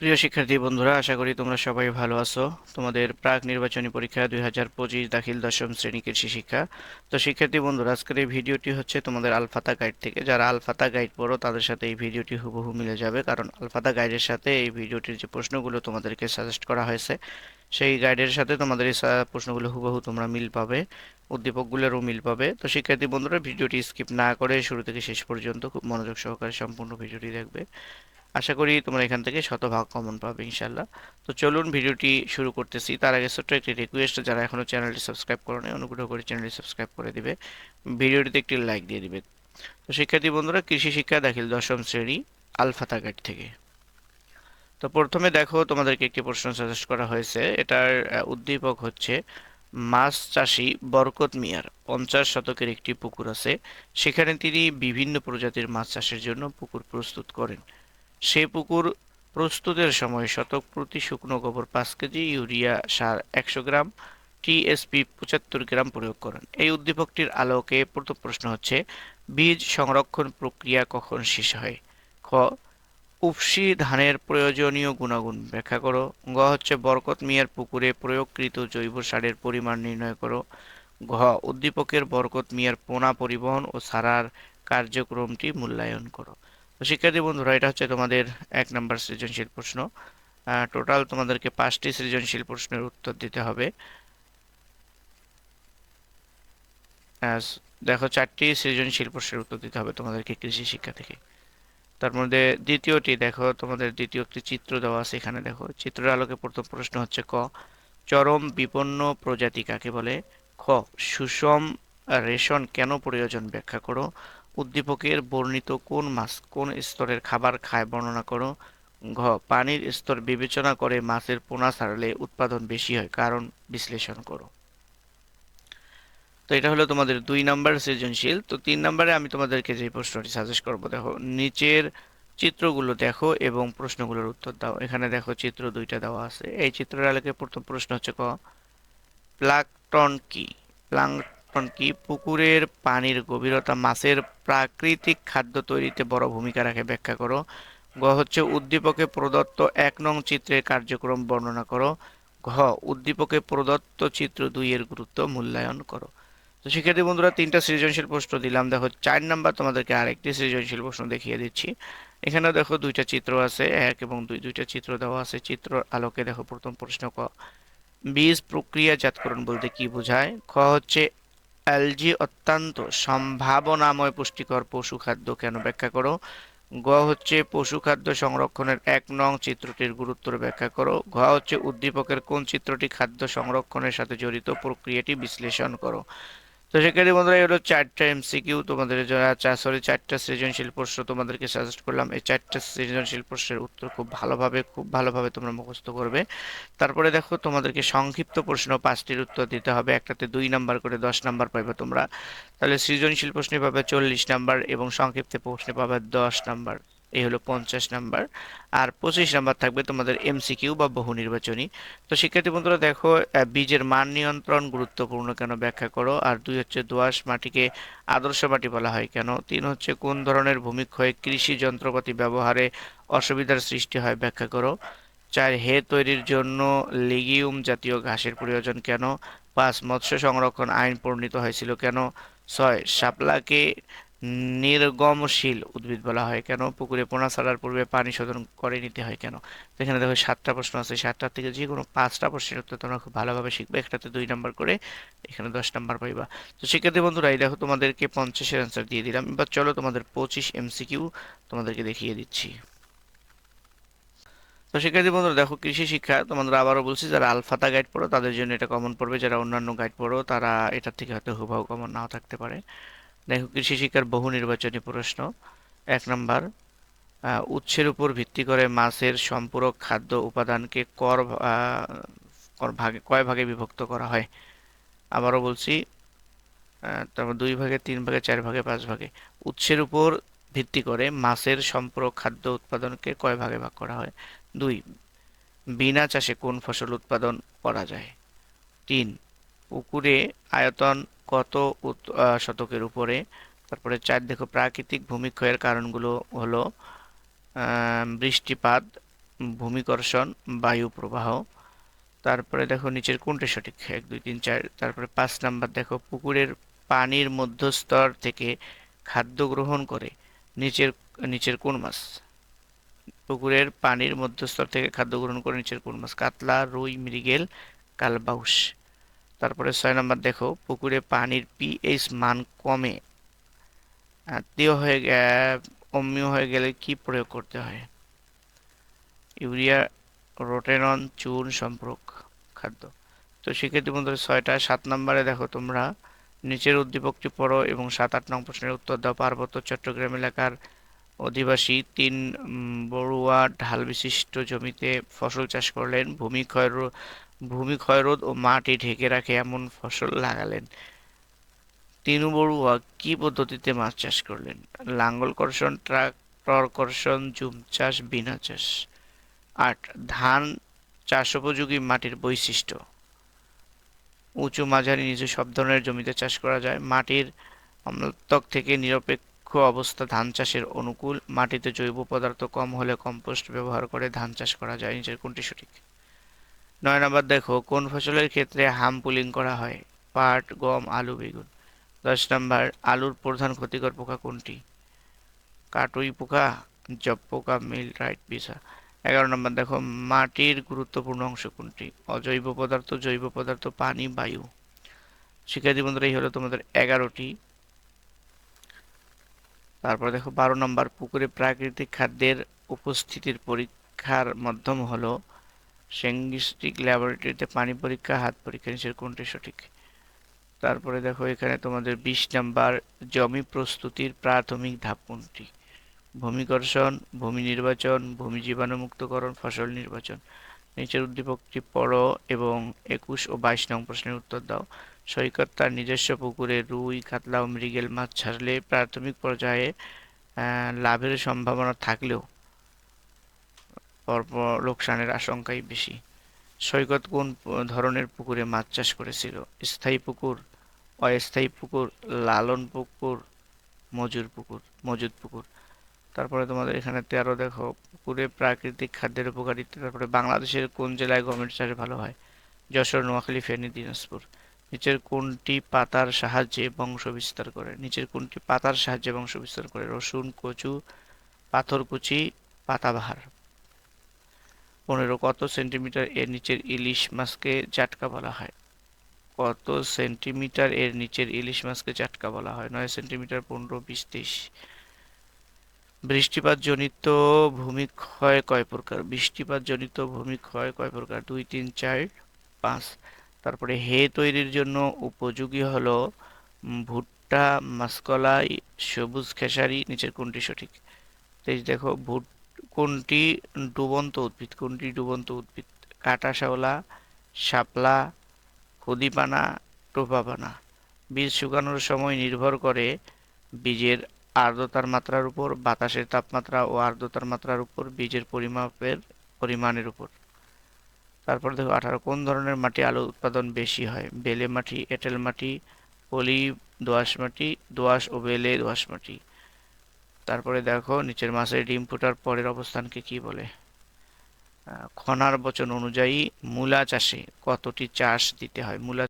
প্রিয় শিক্ষার্থী বন্ধুরা, আশা করি তোমরা সবাই ভালো আছো। তোমাদের প্রাক নির্বাচনী পরীক্ষা দুই হাজার পঁচিশ দাখিল দশম শ্রেণি কৃষি শিক্ষা। তো শিক্ষার্থী বন্ধুরা, আজকের এই ভিডিওটি হচ্ছে তোমাদের আলফাতা গাইড থেকে। যারা আলফাতা গাইড পড়ো, তাদের সাথে এই ভিডিওটি হুবহু মিলে যাবে। কারণ আলফাতা গাইডের সাথে এই ভিডিওটির যে প্রশ্নগুলো তোমাদেরকে সাজেস্ট করা হয়েছে, সেই গাইডের সাথে তোমাদের এই প্রশ্নগুলো হুবহু তোমরা মিল পাবে, উদ্দীপকগুলোরও মিল পাবে। তো শিক্ষার্থী বন্ধুরা, ভিডিওটি স্কিপ না করে শুরু থেকে শেষ পর্যন্ত খুব মনোযোগ সহকারে সম্পূর্ণ ভিডিওটি দেখবে। আশা করি তোমরা এখান থেকে শতভাগ কমন পাবে ইনশাল্লাহ তো চলুন ভিডিওটি শুরু করতেছি। তার আগে ছোট্ট একটি রিকোয়েস্ট যারা এখনও চ্যানেলটি সাবস্ক্রাইব করো অনুগ্রহ করে চ্যানেলটি সাবস্ক্রাইব করে দিবে। ভিডিওটিতে একটি লাইক দিয়ে দিবে। তো শিক্ষার্থী বন্ধুরা, কৃষি শিক্ষা দাখিল দশম শ্রেণি আলফাতা গাইড থেকে। তো প্রথমে দেখো, তোমাদেরকে একটি প্রশ্ন সাজেস্ট করা হয়েছে। এটার উদ্দীপক হচ্ছে, মাছ চাষি বরকত মিয়ার পঞ্চাশ শতকের একটি পুকুর আছে। সেখানে তিনি বিভিন্ন প্রজাতির মাছ চাষের জন্য পুকুর প্রস্তুত করেন। সেই পুকুর প্রস্তুতের সময় শতক প্রতি শুকনো গোবর পাঁচ কেজি, ইউরিয়া সার একশো গ্রাম টিএসপি পঁচাত্তর গ্রাম প্রয়োগ করেন। এই উদ্দীপকটির আলোকে প্রথম প্রশ্ন হচ্ছে, বীজ সংরক্ষণ প্রক্রিয়া কখন শেষ হয়? খ, উফশি ধানের প্রয়োজনীয় গুণাগুণ ব্যাখ্যা করো। গ, হচ্ছে বরকত মিয়ার পুকুরে প্রয়োগকৃত জৈব সারের পরিমাণ নির্ণয় করো। ঘ, উদ্দীপকের বরকত মিয়ার পোনা পরিবহন ও সারার কার্যক্রমটি মূল্যায়ন করো। শিক্ষার্থী বন্ধুরা, এটা হচ্ছে তোমাদের এক নম্বর সৃজনশীল প্রশ্ন। টোটাল তোমাদেরকে পাঁচটি সৃজনশীল প্রশ্নের উত্তর দিতে হবে। দেখো, চারটি সৃজনশীল প্রশ্নের উত্তর দিতে হবে তোমাদেরকে কৃষি শিক্ষা থেকে। তার মধ্যে দ্বিতীয়টি, দেখো, তোমাদের দ্বিতীয় একটি চিত্র দেওয়া আছে এখানে, দেখো। চিত্রের আলোকে প্রথম প্রশ্ন হচ্ছে ক। চরম বিপন্ন প্রজাতি কাকে বলে? খ, সুষম রেশন কেন প্রয়োজন? ব্যাখ্যা করো। উদ্দীপকের বর্ণিত কোন মাছ কোন স্তরের খাবার খায় বর্ণনা করো। ঘ, পানির স্তর বিবেচনা করে মাছের পোনা ছাড়লে উৎপাদন বেশি হয়, কারণ বিশ্লেষণ করো। তো এটা হলো তোমাদের দুই নাম্বার সৃজনশীল। তো তিন নাম্বারে আমি তোমাদেরকে যে প্রশ্নটি সাজেস্ট করব, দেখো, নিচের চিত্রগুলো দেখো এবং প্রশ্নগুলোর উত্তর দাও। এখানে দেখো চিত্র দুইটা দেওয়া আছে। এই চিত্রের আলোকে প্রথম প্রশ্ন হচ্ছে ক প্লাঙ্কটন কি? প্লাঙ্কটন কি? পুকুরের পানির গভীরতা, মাছের প্রাকৃতিক খাদ্য তৈরিতে বড় ভূমিকা রাখে, ব্যাখ্যা করো। গ হচ্ছে উদ্দীপকে প্রদত্ত এক নং চিত্রের কার্যক্রম বর্ণনা করো। ঘ, উদ্দীপকে প্রদত্ত চিত্র দুই এর গুরুত্ব মূল্যায়ন করো। তো শিক্ষার্থী বন্ধুরা, তিনটা সৃজনশীল প্রশ্ন দিলাম। দেখো, চার নাম্বার তোমাদেরকে আরেকটি সৃজনশীল প্রশ্ন দেখিয়ে দিচ্ছি। এখানে দেখো দুইটা চিত্র আছে, এক এবং দুই, দুইটা চিত্র দেওয়া আছে। চিত্র আলোকে দেখো প্রথম প্রশ্ন ক। বীজ প্রক্রিয়াজাতকরণ বলতে কি বোঝায়? খ হচ্ছে অ্যালজি অত্যন্ত সম্ভাবনাময় পুষ্টিকর পশু খাদ্য কেন ব্যাখ্যা করো? গ হচ্ছে পশু খাদ্য সংরক্ষণের এক নং চিত্রটির গুরুত্ব ব্যাখ্যা করো। ঘ হচ্ছে উদ্দীপকের কোন চিত্রটি খাদ্য সংরক্ষণের সাথে জড়িত প্রক্রিয়াটি বিশ্লেষণ করো। তো সেক্ষেত্রে বন্ধুরা, এই হলো চারটা এমসিকিউ তোমাদের জন্য। সরি চারটা সৃজনশীল প্রশ্ন তোমাদেরকে সাজেস্ট করলাম। এই চারটা সৃজনশীল প্রশ্নের উত্তর খুব ভালোভাবে খুব ভালোভাবে তোমরা মুখস্থ করবে। তারপরে দেখো, তোমাদেরকে সংক্ষিপ্ত প্রশ্ন পাঁচটির উত্তর দিতে হবে। একটাতে দুই নাম্বার করে দশ নাম্বার পাবে তোমরা। তাহলে সৃজনশীল প্রশ্নে পাবে চল্লিশ নাম্বার এবং সংক্ষিপ্ত প্রশ্নে পাবে দশ নাম্বার। এই হলো পঞ্চাশ নাম্বার। আর পঁচিশ নাম্বার থাকবে তোমাদের এমসিকিউ বা বহু নির্বাচনী। তো শিক্ষার্থী বন্ধুরা দেখো বীজের মান নিয়ন্ত্রণ গুরুত্বপূর্ণ কেন ব্যাখ্যা করো? আর দুই হচ্ছে দোআঁশ মাটিকে আদর্শ মাটি বলা হয় কেন? তিন হচ্ছে কোন ধরনের ভূমিক্ষয়ে কৃষি যন্ত্রপাতি ব্যবহারে অসুবিধার সৃষ্টি হয় ব্যাখ্যা করো। চার, হে তৈরির জন্য লিগিউম জাতীয় ঘাসের প্রয়োজন কেন? পাঁচ, মৎস্য সংরক্ষণ আইন প্রণীত হয়েছিল কেন? ছয়, শাপলাকে নির্গমশীল উদ্ভিদ বলা হয় কেন? পুকুরে পোনা ছাড়ার পূর্বে পানি শোধন করে নিতে হয় কেন? এখানে দেখো সাতটা প্রশ্ন আছে। সাতটার থেকে যে কোনো পাঁচটা প্রশ্নের উত্তর তোমরা খুব ভালোভাবে শিখবে। একটাতে দুই নাম্বার করে, এখানে দশ নাম্বার পাইবা। তো শিক্ষার্থী বন্ধুরা, এই দেখো তোমাদেরকে পঞ্চাশের অ্যান্সার দিয়ে দিলাম। এবার চলো তোমাদের পঁচিশ এমসিকিউ তোমাদেরকে দেখিয়ে দিচ্ছি। তো শিক্ষার্থী বন্ধুরা, দেখো কৃষি শিক্ষা, তোমাদের আবারও বলছি, যারা আলফাতা গাইড পড়ো, তাদের জন্য এটা কমন পড়বে। যারা অন্যান্য গাইড পড়ো, তারা এটার থেকে হয়তো হুবহু কমন নাও থাকতে পারে। দেখো কৃষি শিক্ষার বহু নির্বাচনী প্রশ্ন। এক নম্বর উৎসের উপর ভিত্তি করে মাছের সম্পূরক খাদ্য উপাদানকে কর কর ভাগে, কয় ভাগে বিভক্ত করা হয়? আবারও বলছি তারপর দুই ভাগে, তিন ভাগে, চার ভাগে, পাঁচ ভাগে। উৎসের উপর ভিত্তি করে মাছের সম্পূরক খাদ্য উৎপাদনকে কয় ভাগে ভাগ করা হয়? দুই, বিনা চাষে কোন ফসল উৎপাদন করা যায় তিন, পুকুরে আয়তন কত শতকের উপরে। তারপরে চার, দেখো, প্রাকৃতিক ভূমিক্ষয়ের কারণগুলো হলো বৃষ্টিপাত, ভূমিকর্ষণ, বায়ু প্রবাহ। তারপরে দেখো, নিচের কোনটা সঠিক? এক, দুই, তিন, চার। তারপরে পাঁচ নাম্বার, দেখো, পুকুরের পানির মধ্যস্তর থেকে খাদ্য গ্রহণ করে নিচের নিচের কোন মাছ? পুকুরের পানির মধ্যস্তর থেকে খাদ্য গ্রহণ করে নিচের কোন মাছ? কাতলা, রুই, মৃগেল, কালবাউস। তারপরে ছয় নম্বর দেখো, পুকুরে পানির পিএইচ মান কমে। আত্মীয় হয়ে অম্লীয় হয়ে গেলে কি প্রয়োগ করতে হয়? ইউরিয়া, রোটেনন, চুন সম্পর্ক খাদ্য। তো সেক্ষেত্রে বন্ধুরা ছয়টা, সাত নম্বরে দেখো তোমরা, নিচের উদ্দীপকটি পড়ো এবং সাত, আট নং প্রশ্নের উত্তর দাও। পার্বত্য চট্টগ্রাম এলাকার অধিবাসী তিন বড়ুয়া ঢাল বিশিষ্ট জমিতে ফসল চাষ করলেন। ভূমি ক্ষয় ভূমি ক্ষয়রোধ ও মাটি ঢেকে রাখে এমন ফসল লাগালেন। তিনু বড়ুয়া কি পদ্ধতিতে মাছ চাষ করলেন? লাঙ্গল কর্ষণ ট্রাক্টর কর্ষণ জুম চাষ বিনা চাষ। আট, ধান চাষ উপযোগী মাটির বৈশিষ্ট্য। উঁচু মাঝারি নিচু সব ধরনের জমিতে চাষ করা যায়। মাটির অম্লত্বক থেকে নিরপেক্ষ অবস্থা ধান চাষের অনুকূল। মাটিতে জৈব পদার্থ কম হলে কম্পোস্ট ব্যবহার করে ধান চাষ করা যায়। নিচের কোনটি সঠিক? নয় নম্বর, দেখো, কোন ফসলের ক্ষেত্রে হাম পুলিং করা হয়? পাট, গম, আলু, বেগুন। দশ নম্বর, আলুর প্রধান ক্ষতিকর পোকা কোনটি? কাটুই পোকা, জব পোকা, মিল, রাইট বিসা এগারো নম্বর, দেখো, মাটির গুরুত্বপূর্ণ অংশ কোনটি? অজৈব পদার্থ, জৈব পদার্থ, পানি, বায়ু। শিক্ষার্থী বন্ধুরা, এই হলো তোমাদের এগারোটি তারপর দেখো বারো নম্বর, পুকুরে প্রাকৃতিক খাদ্যের উপস্থিতির পরীক্ষার মাধ্যম হলো সেঙ্গিস্টিক ল্যাবরেটরিতে পানি পরীক্ষা, হাত পরীক্ষা, নিচের কোনটি সঠিক? তারপরে দেখো এখানে তোমাদের বিশ নাম্বার, জমি প্রস্তুতির প্রাথমিক ধাপ কোনটি? ভূমিকর্ষণ ভূমি নির্বাচন, ভূমি জীবাণুমুক্তকরণ, ফসল নির্বাচন। নিচের উদ্দীপকটি পড়ো এবং একুশ ও বাইশ নং প্রশ্নের উত্তর দাও। সৈকত তার নিজস্ব পুকুরে রুই, কাতলা ও মৃগেল মাছ ছাড়লে প্রাথমিক পর্যায়ে লাভের সম্ভাবনা থাকলেও পরপর লোকসানের আশঙ্কাই বেশি। সৈকত কোন ধরনের পুকুরে মাছ চাষ করেছিল? স্থায়ী পুকুর, অস্থায়ী পুকুর, লালন পুকুর, মজুর পুকুর মজুদ পুকুর? তারপরে তোমাদের এখানে তেরো দেখো, পুকুরে প্রাকৃতিক খাদ্যের উপকারিতা, তারপরে বাংলাদেশের কোন জেলায় গমের চাষ ভালো হয়? যশোর, নোয়াখালী, ফেনী, দিনাজপুর। নিচের কোনটি পাতার সাহায্যে বংশ বিস্তার করে। নিচের কোনটি পাতার সাহায্যে বংশ বিস্তার করে। রসুন, কচু পাথরকুচি পাতাবাহার। পনেরো, কত সেন্টিমিটার এর নিচের ইলিশ মাছকে জাটকা বলা হয়? কত সেন্টিমিটার এর নিচের ইলিশ মাছকে জাটকা বলা হয়? নয় সেন্টিমিটার, পনেরো, বিশ তেইশ বৃষ্টিপাত জনিত ভূমিক্ষয় কয় প্রকার? বৃষ্টিপাত জনিত ভূমিক্ষয় কয় প্রকার? দুই, তিন, চার, পাঁচ। তারপরে হে তৈরির জন্য উপযোগী হলো ভুট্টা, মাসকলাই, সবুজ খেসারি, নিচের কোনটি সঠিক? তেইশ দেখো, ভুট কোনটি ডুবন্ত উদ্ভিদ? কোনটি ডুবন্ত উদ্ভিদ? কাটা শ্যাওলা, শাপলা, খুদিপানা, টোপাপানা। বীজ শুকানোর সময় নির্ভর করে বীজের আর্দ্রতার মাত্রার উপর, বাতাসের তাপমাত্রা ও আর্দ্রতার মাত্রার উপর, বীজের পরিমাপের, পরিমাণের উপর। তারপর দেখো আঠারো, কোন ধরনের মাটি আলু উৎপাদন বেশি হয়? বেলে মাটি, এঁটেল মাটি পলি দোয়াশ মাটি, দোয়াশ ও বেলে দোয়াশ মাটি। তারপরে দেখো নিচের মাছের ডিম ফুটার পরের অবস্থানকে কি বলে? খনার বচন অনুযায়ী মূলা চাষে কতটি চাষ দিতে হয়? মূলা